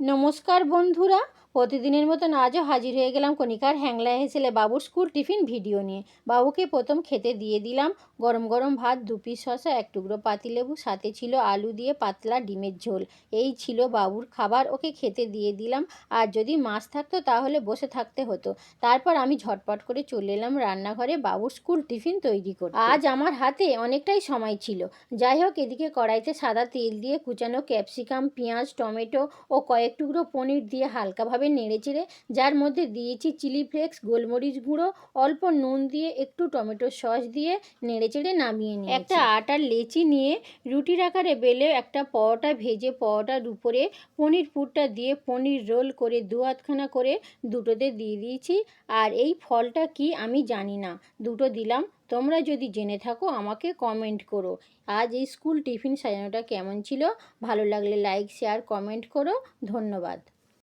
নমস্কার বন্ধুরা প্রতিদিনের মতন আজও হাজির হয়ে গেলাম কণিকার হ্যাংলা হেসেলে বাবুর স্কুল টিফিন ভিডিও নিয়ে। বাবুকে প্রথম খেতে দিয়ে দিলাম। গরম গরম ভাত, দু পিস শসা, এক টুকরো পাতিলেবু, সাথে ছিল আলু দিয়ে পাতলা ডিমের ঝোল। এই ছিল বাবুর খাবার, ওকে খেতে দিয়ে দিলাম। আর যদি মাছ থাকতো তাহলে বসে থাকতে হতো। তারপর আমি ঝটপট করে চলে এলাম রান্নাঘরে বাবুর স্কুল টিফিন তৈরি করতে। আজ আমার হাতে অনেকটাই সময় ছিল। যাই হোক, এদিকে কড়াইতে সাদা তেল দিয়ে কুচানো ক্যাপসিকাম পেঁয়াজ, টমেটো ও কয়েক টুকরো পনির দিয়ে হালকাভাবে নেড়ে চেড়ে যার মধ্যে দিয়েছি চিলি ফ্লেক্স, গোলমরিচ গুঁড়ো, অল্প নুন দিয়ে একটু টমেটো সস দিয়ে নেড়েচেড়ে নামিয়ে নিয়ে একটা আটার লেচি নিয়ে রুটির আকারে বেলে একটা পরোটা ভেজে পরোটার উপরে পনির পুরটা দিয়ে পনির রোল করে দু আধখানা করে দুটোতে দিয়ে দিয়েছি। আর এই ফলটা কি আমি জানি না, দুটো দিলাম। তোমরা যদি জেনে থাকো আমাকে কমেন্ট করো। আজ এই স্কুল টিফিন সাজানোটা কেমন ছিল? ভালো লাগলে লাইক, শেয়ার, কমেন্ট করো। ধন্যবাদ।